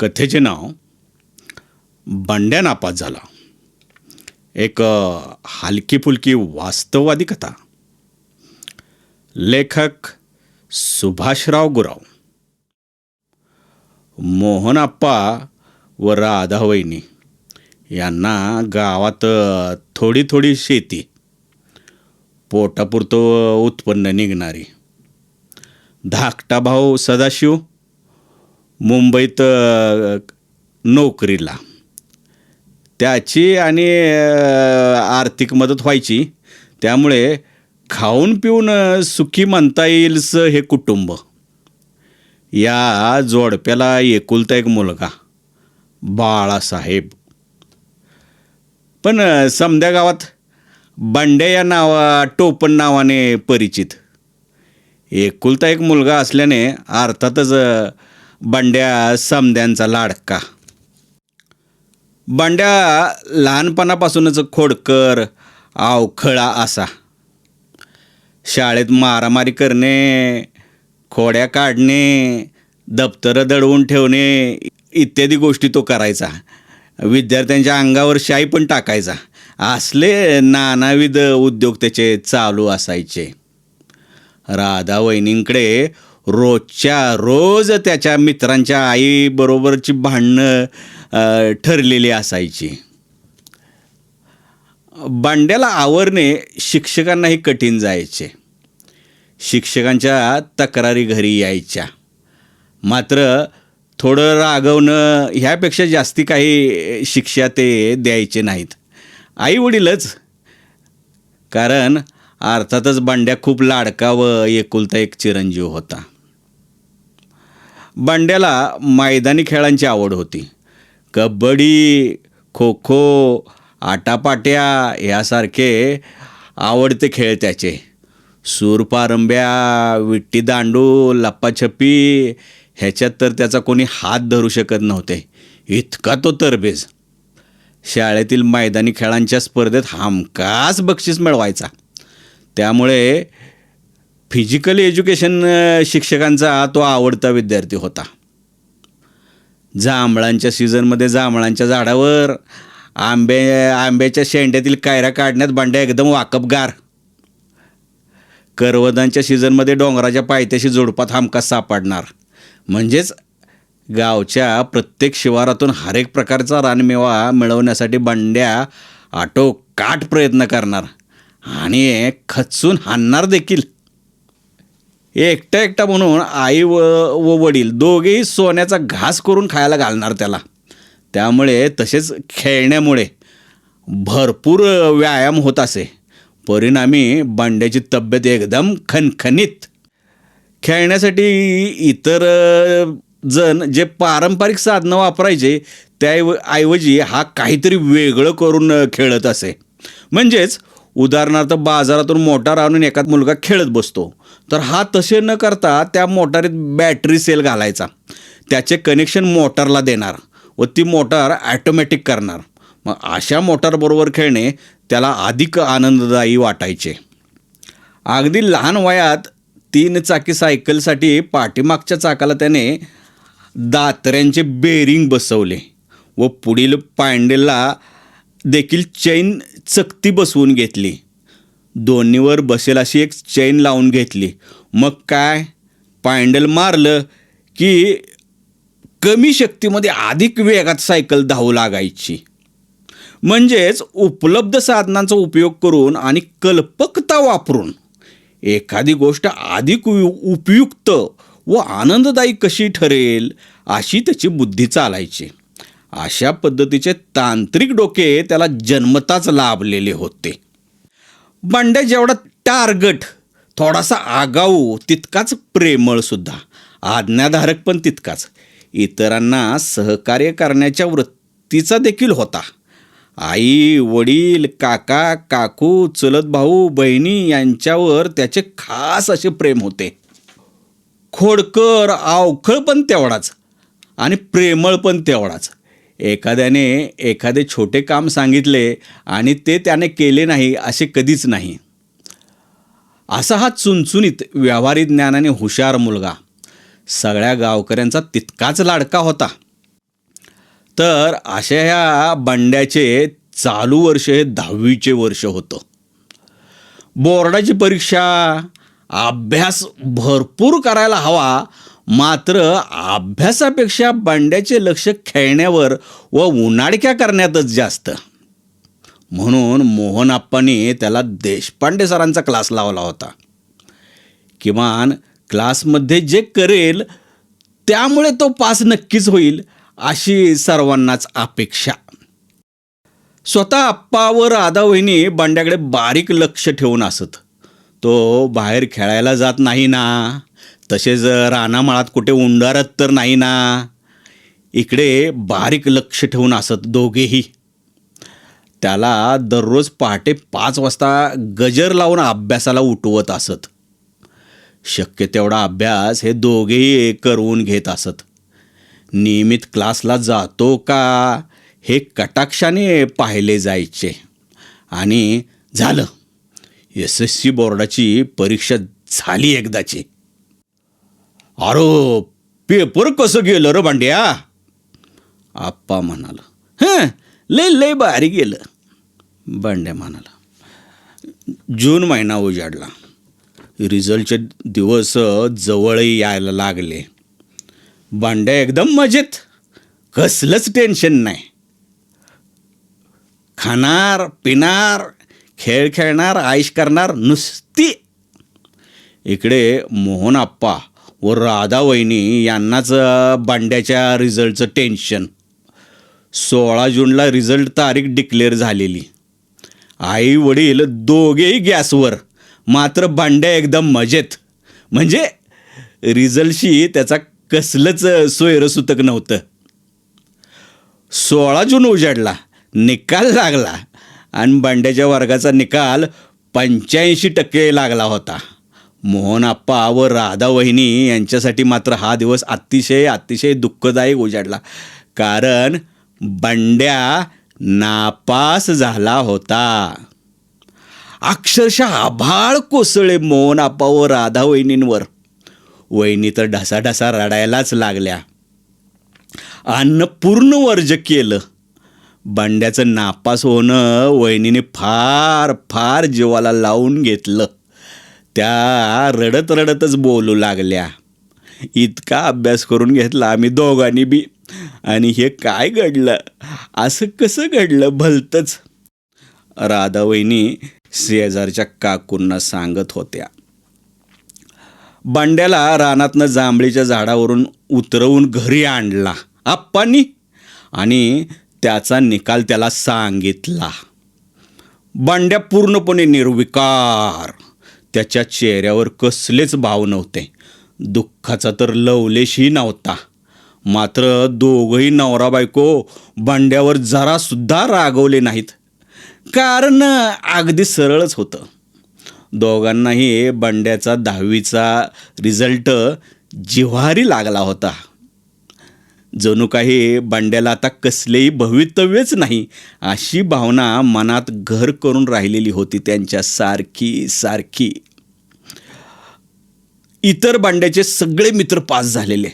कथेचे नाव बंड्या नापास झाला. एक हलकी फुलकी वास्तववादी कथा. लेखक सुभाषराव गुराव. मोहनाप्पा व राधावहिनी यांना गावात थोडी थोडी शेती. पोटापुरतं उत्पन्न निघणारी. धाकटा भाऊ सदाशिव मुंबईत नोकरीला. त्याची आणि आर्थिक मदत व्हायची. त्यामुळे खाऊन पिऊन सुखी म्हणता येईलचं हे कुटुंब. या जोडप्याला एकुलता एक मुलगा बाळासाहेब. पण समध्या समद्या गावात बंड्या या नावा टोपण नावाने परिचित. एकुलता एक मुलगा असल्याने अर्थातच बंड्या समद्यांचा लाडका. बंड्या लहानपणापासूनच खोडकर अवखळा असा. शाळेत मारामारी करणे खोड्या काढणे दप्तरं दडवून ठेवणे इत्यादी गोष्टी तो करायचा. विद्यार्थ्यांच्या अंगावर शाई पण टाकायचा. असले नानाविध उद्योग त्याचे चालू असायचे. राधा वहिनींकडे रोजच्या रोज त्याच्या मित्रांच्या आईबरोबरची भांडणं ठरलेली असायची. बांड्याला आवरणे शिक्षकांनाही कठीण जायचे. शिक्षकांच्या तक्रारी घरी यायच्या. मात्र थोडं रागवणं ह्यापेक्षा जास्ती काही शिक्षा ते द्यायचे नाहीत. आईवडीलच कारण अर्थातच बंड्या खूप लाडका व एकुलता एक चिरंजीव होता. बंड्याला मैदानी खेळांची आवड होती. कबड्डी खो खो आटापाट्या यासारखे आवडते खेळ त्याचे. सूरपारंब्या विट्टी दांडू लप्पाछप्पी ह्याच्यात तर त्याचा कोणी हात धरू शकत नव्हते. इतका तो तरबेज. शाळेतील मैदानी खेळांच्या स्पर्धेत हमखास बक्षीस मिळवायचा. त्यामुळे फिजिकल एज्युकेशन शिक्षकांचा तो आवडता विद्यार्थी होता. जांभळांच्या सीझनमध्ये जांभळांच्या झाडावर आंबे आंब्याच्या शेंड्यातील कायऱ्या काढण्यात बांड्या एकदम वाकबगार करवदांच्या सीझनमध्ये डोंगराच्या पायथ्याशी जोडपात हमखास सापडणार. म्हणजेच गावच्या प्रत्येक शिवारातून हरेक प्रकारचा रानमेवा मिळवण्यासाठी बंड्या आटोकाट प्रयत्न करणार. आणि खचून हाणणार देखील. एकटा एकटा म्हणून आई व व वडील दोघेही सोन्याचा घास करून खायला घालणार त्याला. त्यामुळे तसेच खेळण्यामुळे भरपूर व्यायाम होत असे. परिणामी बांड्याची तब्येत एकदम खनखनीत. खेळण्यासाठी इतर जण जे पारंपरिक साधनं वापरायचे त्या ऐवजी हा काहीतरी वेगळं करून खेळत असे. म्हणजेच उदाहरणार्थ बाजारातून मोटार आणून एखाद मुलगा खेळत बसतो. तर हा तसे न करता त्या मोटारीत बॅटरी सेल घालायचा. त्याचे कनेक्शन मोटारला देणार व ती मोटार ॲटोमॅटिक करणार. मग अशा मोटारबरोबर खेळणे त्याला अधिक आनंददायी वाटायचे. अगदी लहान वयात तीन चाकी सायकलसाठी पाठीमागच्या चाकाला त्याने दात्र्यांचे बेरिंग बसवले व पुढील पांडेला देखील चैन चकती बसवून घेतली. दोन्हीवर बसेल अशी एक चैन लावून घेतली. मग काय? पायंडल मारलं की कमी शक्तीमध्ये अधिक वेगात सायकल धावू लागायची. म्हणजेच उपलब्ध साधनांचा उपयोग करून आणि कल्पकता वापरून. एखादी गोष्ट अधिक उपयुक्त व आनंददायी कशी ठरेल अशी त्याची बुद्धी चालायची. अशा पद्धतीचे तांत्रिक डोके त्याला जन्मताच लाभलेले होते. बंड्या जेवढा टार्गट थोडासा आगाऊ तितकाच प्रेमळसुद्धा आज्ञाधारक पण तितकाच. इतरांना सहकार्य करण्याच्या वृत्तीचा देखील होता. आई वडील काका काकू चुलत भाऊ बहिणी यांच्यावर त्याचे खास असे प्रेम होते. खोडकर अवखळ पण तेवढाच आणि प्रेमळ पण तेवढाच. एखाद्याने एखादे छोटे काम सांगितले आणि ते त्याने केले नाही असे कधीच नाही. असा हा चुनचुनीत व्यावहारिक ज्ञानाने हुशार मुलगा. सगळ्या गावकऱ्यांचा तितकाच लाडका होता. तर अशा ह्या बंड्याचे चालू वर्ष हे दहावीचे वर्ष होतं. बोर्डाची परीक्षा अभ्यास भरपूर करायला हवा मात्र अभ्यासापेक्षा बांड्याचे लक्ष खेळण्यावर व उन्हाडक्या करण्यातच जास्त. म्हणून मोहन आप्पांनी त्याला देशपांडे सरांचा क्लास लावला होता. किमान क्लासमध्ये जे करेल त्यामुळे तो पास नक्कीच होईल अशी सर्वांनाच अपेक्षा. स्वतः आप्पा व राधावहिनी बांड्याकडे बारीक लक्ष ठेवून असत तो बाहेर खेळायला जात नाही ना. तसेच रानामाळात कुठे उंडारत तर नाही ना. इकडे बारीक लक्ष ठेवून असत दोघेही. त्याला दररोज पहाटे पाच वाजता गजर लावून अभ्यासाला उठवत असत. शक्य तेवढा अभ्यास हे दोघेही करून घेत असत. नियमित क्लासला जातो का हे कटाक्षाने पाहिले जायचे. आणि झालं. एस एस सी बोर्डाची परीक्षा झाली एकदाची. अरो पेपर कसं गेलं रे भांड्या? आप्पा म्हणाला हं लय लय भारी गेलं. बंड्या म्हणाला जून महिना उजाडला. रिझल्टचे दिवस जवळही यायला लागले. बांड्या एकदम मजेत. कसलंच टेन्शन नाही. खाणार पिणार खेळ खेळणार आईश करणार नुसती. इकडे मोहन आप्पा व राधा वहिनी यांनाच बांड्याच्या रिझल्टचं टेन्शन. सोळा जूनला रिझल्ट तारीख डिक्लेअर झालेली. आई वडील दोघेही गॅसवर मात्र भांड्या एकदम मजेत. म्हणजे रिझल्टशी त्याचा कसलंच सोयरसुतक नव्हतं. सोळा जून उजाडला निकाल लागला आणि बांड्याच्या वर्गाचा निकाल पंच्याऐंशी टक्के लागला होता. मोहन आप्पा व राधा वहिनी यांच्यासाठी मात्र हा दिवस अतिशय अतिशय दुःखदायक उजाडला. कारण बंड्या नापास झाला होता. अक्षरशः आभाळ कोसळे मोहन आप्पा व राधा वहिनींवर. वहिनी तर ढसाढसा रडायलाच लागल्या. अन्न पूर्ण वर्ज केलं. बंड्याचं नापास होणं वहिनीने फार फार जीवाला लावून घेतलं. त्या रडत रडतच बोलू लागल्या. इतका अभ्यास करून घेतला आम्ही दोघांनी बी. आणि हे काय घडलं? असं कसं घडलं भलतंच? राधावहिनी शेजारच्या काकूंना सांगत होत्या. बंड्याला रानातनं जांभळीच्या झाडावरून उतरवून घरी आणला. आप्पांनी. आणि त्याचा निकाल त्याला सांगितला. बंड्या पूर्णपणे निर्विकार. त्याच्या चेहऱ्यावर कसलेच भाव नव्हते. दुःखाचा तर लवलेशही नव्हता. मात्र दोघंही नवरा बायको बंड्यावर जरासुद्धा रागवले नाहीत. कारण अगदी सरळच होतं. दोघांनाही बंड्याचा दहावीचा रिझल्ट जिव्हारी लागला होता. जणू काही बंड्याला आता कसलेही भवितव्यच नाही अशी भावना मनात घर करून राहिलेली होती त्यांच्या सारखी सारखी. इतर बांड्याचे सगळे मित्र पास झालेले.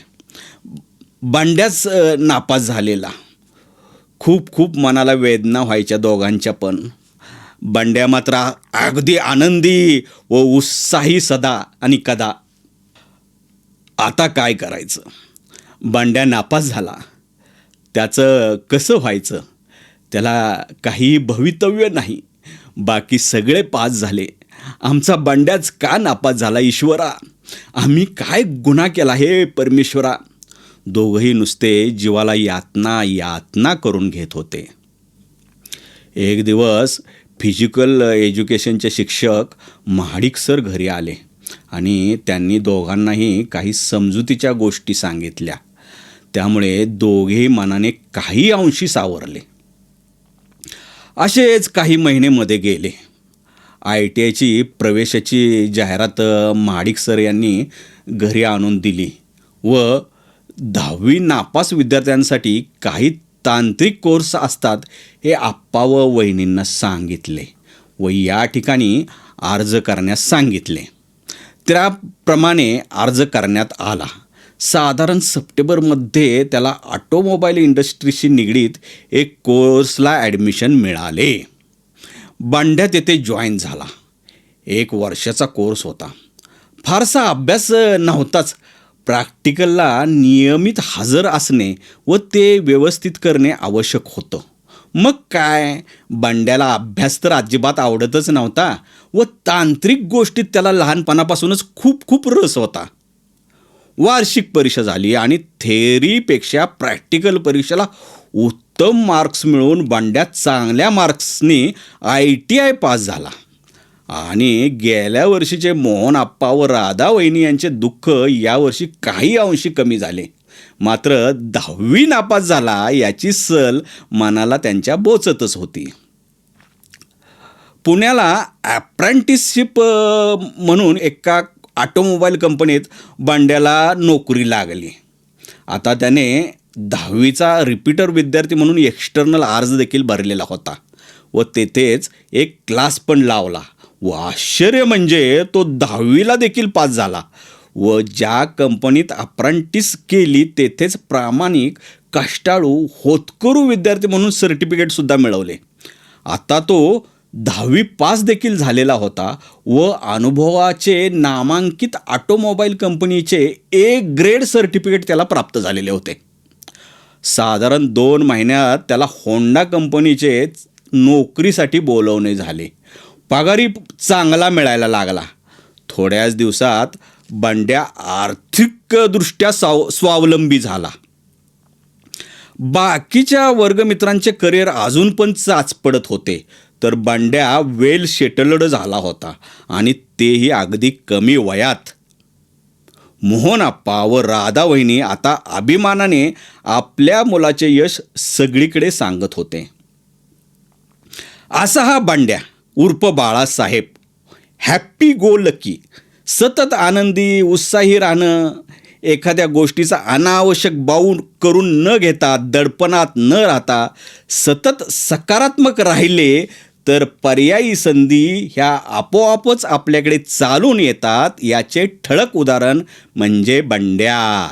बांड्याच नापास झालेला. खूप खूप मनाला वेदना व्हायच्या दोघांच्या पण. बांड्या मात्र अगदी आनंदी व उत्साही सदा आणि कदा. आता काय करायचं? बांड्या नापास झाला. त्याचं कसं व्हायचं? त्याला काही भवितव्य नाही. बाकी सगळे पास झाले. आमचा बांड्याच का नापास झाला ईश्वरा? आम्ही काय गुन्हा केला हे परमेश्वरा? दोघंही नुसते जीवाला यातना यातना करून घेत होते. एक दिवस फिजिकल एज्युकेशनचे शिक्षक महाडिक सर घरी आले आणि त्यांनी दोघांनाही काही समजुतीच्या गोष्टी सांगितल्या. त्यामुळे दोघेही मनाने काही अंशी सावरले. असेच काही महिनेमध्ये गेले. आय टी आयची प्रवेशाची जाहिरात महाडिक सर यांनी घरी आणून दिली व दहावी नापास विद्यार्थ्यांसाठी काही तांत्रिक कोर्स असतात हे आप्पा व वहिनींना सांगितले व या ठिकाणी अर्ज करण्यास सांगितले. त्याप्रमाणे अर्ज करण्यात आला. साधारण सप्टेंबरमध्ये त्याला ऑटोमोबाईल इंडस्ट्रीशी निगडीत एक कोर्सला ॲडमिशन मिळाले. बांड्यात येथे जॉईन झाला. एक वर्षाचा कोर्स होता. फारसा अभ्यास नव्हताच. प्रॅक्टिकलला नियमित हजर असणे व ते व्यवस्थित करणे आवश्यक होतं. मग काय? बंड्याला अभ्यास तर अजिबात आवडतच नव्हता व तांत्रिक गोष्टीत त्याला लहानपणापासूनच खूप खूप रस होता. वार्षिक परीक्षा झाली आणि थेअरीपेक्षा प्रॅक्टिकल परीक्षेला उत्तम मार्क्स मिळवून बंड्यात चांगल्या मार्क्सनी आय टी आय पास झाला. आणि गेल्या वर्षीचे मोहन आप्पा व राधा वहिनी यांचे दुःख यावर्षी काही अंशी कमी झाले. मात्र दहावी नापास झाला याची सल मनाला त्यांच्या बोचतच होती. पुण्याला ॲप्रेंटिसशिप म्हणून एका ऑटोमोबाईल कंपनीत बांड्याला नोकरी लागली. आता त्याने दहावीचा रिपीटर विद्यार्थी म्हणून एक्स्टर्नल अर्ज देखील भरलेला होता व तेथेच एक क्लास पण लावला व आश्चर्य म्हणजे तो दहावीला देखील पास झाला व ज्या कंपनीत अप्रेंटिस केली तेथेच प्रामाणिक कष्टाळू होतकरू विद्यार्थी म्हणून सर्टिफिकेटसुद्धा मिळवले. आता तो दहावी पास देखील झालेला होता व अनुभवाचे नामांकित ऑटोमोबाईल कंपनीचे ए ग्रेड सर्टिफिकेट त्याला प्राप्त झालेले होते. साधारण दोन महिन्यात त्याला होंडा कंपनीचे नोकरीसाठी बोलवणे झाले. पगारी चांगला मिळायला लागला. थोड्याच दिवसात बंड्या आर्थिकदृष्ट्या साव स्वावलंबी झाला. बाकीच्या वर्गमित्रांचे करिअर अजून पण चाच पडत होते. तर बंड्या वेल शेटलड झाला होता आणि तेही अगदी कमी वयात. मोहनाप्पा व राधा वहिनी आता अभिमानाने आपल्या मुलाचे यश सगळीकडे सांगत होते. असा हा बांड्या उर्फ बाळासाहेब. Happy go lucky. सतत आनंदी उत्साही राहणं एखाद्या गोष्टीचा अनावश्यक बाऊन करून न घेता दडपणात न राहता सतत सकारात्मक राहिले तर पर्यायी संधी ह्या आपोआपच आपल्याकडे चालून येतात याचे ठळक उदाहरण म्हणजे बंड्या.